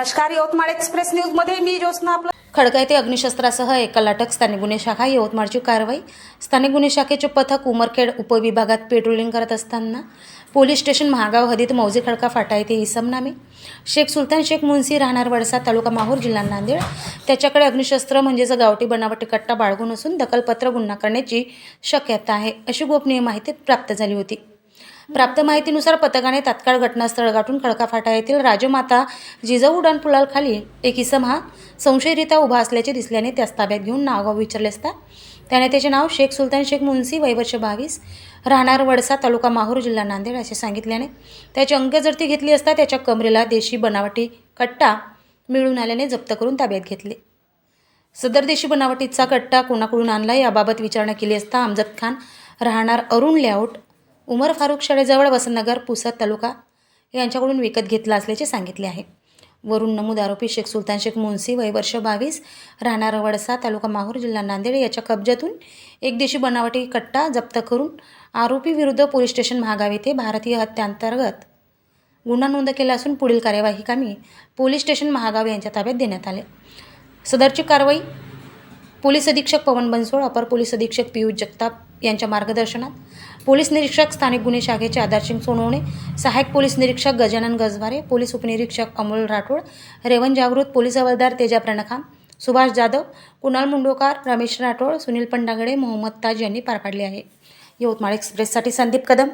नमस्कार यवतमाळ एक्सप्रेस न्यूजमध्ये मी ज्योत्ना आपलं खडका येथे अग्निशस्त्रासह एका अटक स्थानिक गुन्हे शाखा यवतमाळची कारवाई. स्थानिक गुन्हे शाखेचे पथक उमरखेड उपविभागात पेट्रोलिंग करत असताना पोलीस स्टेशन महागाव हदीत मौजे खडका फाटा येथे इसमनामे. शेख सुलतान शेख मुन्सी राहणार वडसा तालुका माहूर जिल्हा नांदेड. त्याच्याकडे अग्निशस्त्र म्हणजेच गावठी बनावटी कट्टा बाळगून असून दखलपत्र गुन्हा करण्याची शक्यता आहे अशी गोपनीय माहिती प्राप्त झाली होती. प्राप्त माहितीनुसार पथकाने तात्काळ घटनास्थळ गाठून खडकाफाटा येथील राजमाता जिजाऊ उड्डाणपुलाखाली एक इसम हा संशयरित्या उभा असल्याचे दिसल्याने त्यास ताब्यात घेऊन नावगाव विचारले असता. त्याने त्याचे नाव शेख सुलतान शेख मुन्सी वयवर्ष बावीस राहणार वडसा तालुका माहूर जिल्हा नांदेड असे सांगितल्याने त्याची अंगजर्ती घेतली असता त्याच्या कमरेला देशी बनावटी कट्टा मिळून आल्याने जप्त करून ताब्यात घेतले. सदर देशी बनावटीचा कट्टा कोणाकडून आणला याबाबत विचारणा केली असता अमजद खान राहणार अरुण लेआउट उमर फारूक शाळेजवळ वसंतनगर पुसद तालुका यांच्याकडून विकत घेतला असल्याचे सांगितले आहे. वरून नमूद आरोपी शेख सुलतान शेख मुन्सी वय वर्ष बावीस राहणार वडसा तालुका माहूर जिल्हा नांदेड याच्या कब्जातून एक देशी बनावटी कट्टा जप्त करून आरोपी विरुद्ध पोलीस स्टेशन महागाव येथे भारतीय हत्यांतर्गत गुन्हा नोंद केला असून पुढील कार्यवाही कामी पोलीस स्टेशन महागाव यांच्या ताब्यात देण्यात आले. सदरची कारवाई पोलीस अधीक्षक पवन बनसोड अपर पोलीस अधीक्षक पियुष जगताप यांच्या मार्गदर्शनात. पोलीस निरीक्षक स्थानिक गुन्हे शाखेचे आधारसिंग सोनवणे सहाय्यक पोलीस निरीक्षक गजानन गजवारे पोलीस उपनिरीक्षक अमोल राठोड रेवण जागृत पोलीस हवालदार तेजा प्रणखाम सुभाष जाधव कुणाल मुंडोकार रमेश राठोड सुनील पंडागडे मोहम्मद ताज यांनी पार पाडले आहे. यवतमाळ एक्सप्रेससाठी संदीप कदम.